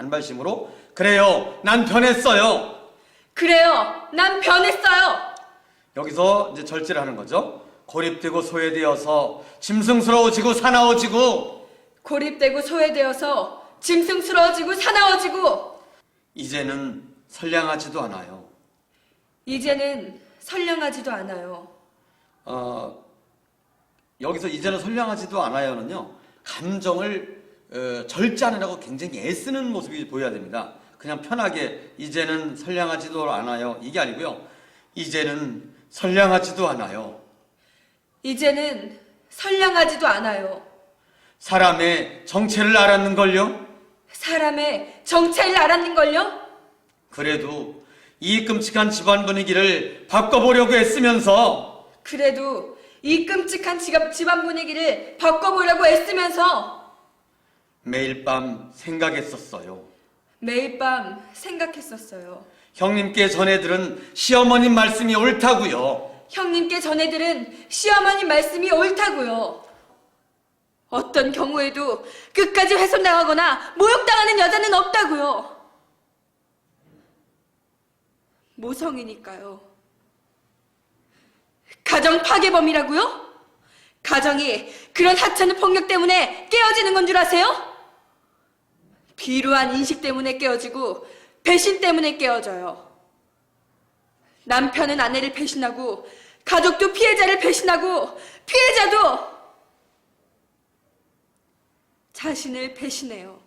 반발심으로 그래요. 난 변했어요. 그래요. 난 변했어요. 여기서 이제 절제를 하는 거죠. 고립되고 소외되어서 짐승스러워지고 사나워지고 고립되고 소외되어서 짐승스러워지고 사나워지고 이제는 선량하지도 않아요. 이제는 선량하지도 않아요. 어, 여기서 이제는 선량하지도 않아요는요. 감정을 어, 절제하느라고 굉장히 애쓰는 모습이 보여야 됩니다. 그냥 편하게 이제는 선량하지도 않아요. 이게 아니고요. 이제는 선량하지도 않아요. 이제는 선량하지도 않아요. 사람의 정체를 알았는걸요. 사람의 정체를 알았는걸요? 그래도 이 끔찍한 집안 분위기를 바꿔보려고 애쓰면서 그래도 이 끔찍한 지갑, 집안 분위기를 바꿔보려고 애쓰면서 매일 밤 생각했었어요. 매일 밤 생각했었어요. 형님께 전해 들은 시어머님 말씀이 옳다고요. 형님께 전해들은 시어머니 말씀이 옳다고요. 어떤 경우에도 끝까지 훼손당하거나 모욕당하는 여자는 없다고요. 모성이니까요. 가정 파괴범이라고요? 가정이 그런 하찮은 폭력 때문에 깨어지는 건 줄 아세요? 비루한 인식 때문에 깨어지고 배신 때문에 깨어져요. 남편은 아내를 배신하고 가족도 피해자를 배신하고 피해자도 자신을 배신해요.